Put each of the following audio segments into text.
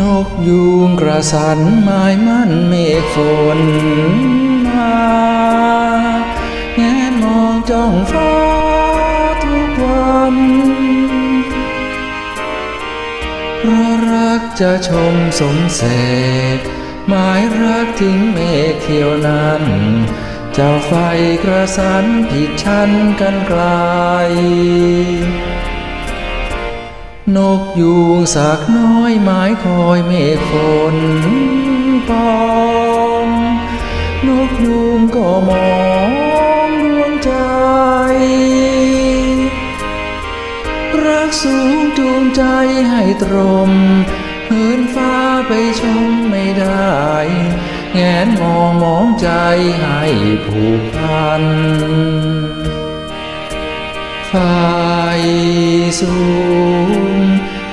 นกยูงกระสันไม้มันเมฆฝนมาแงมองจ้องฟ้าทุกวันเพราะรักจะชมสมเสกหมายรักถึงเมฆเที่ยวนั้นเจ้าไฟกระสันผิดชั้นกันไกล นกยูงสากน้อยหมายคอยเมฆฝนปองนกยูงก็มองดวงใจ รักสูงจูงใจให้ตรมเหินฟ้าไปชมไม่ได้ แงนมองมองใจให้ผูกพัน ฝ่ายสูง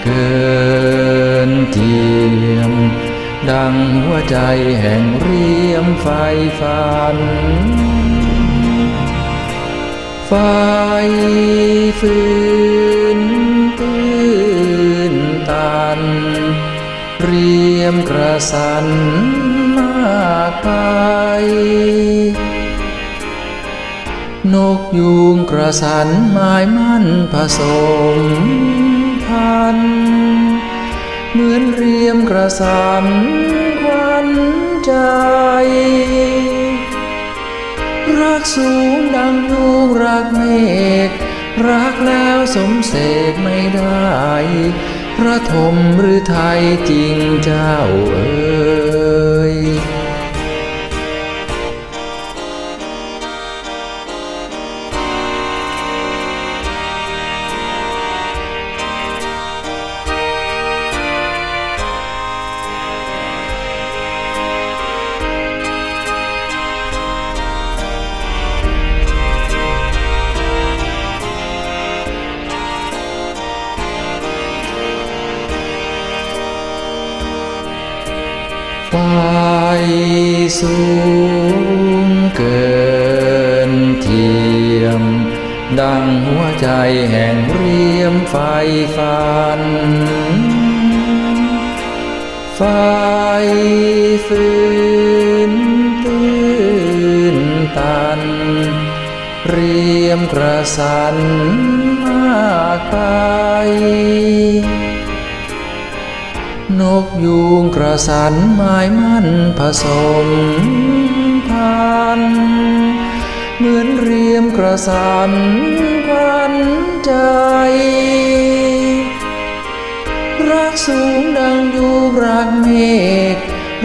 เกินเทียม ดังหัวใจแห่งเรียมไฟฟัน ไฟฟืนตื้นตัน เรียมกระสันมากไป นกยูงกระสันไม้มันผสมพัน เหมือนเรียมกระสันควันใจ รักสูงดังยูงรักเมฆรักแล้วสมเสกไม่ได้ พระธมหรือไทยจริงเจ้าเอ๋ สูงเกินเทียม ดังหัวใจแห่งเรียมไฟฟัน ไฟฟืนตื้นตัน เรียมกระสันมากไป นกยูงกระสันไม้มันผสมพันเหมือนเรียมกระสันควันใจ รักสูงดังยูงรักเมฆ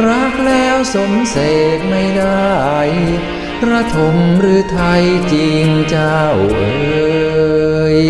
รักแล้วสมเสกไม่ได้ระทมหรือไทยจริงเจ้าเอ๋ย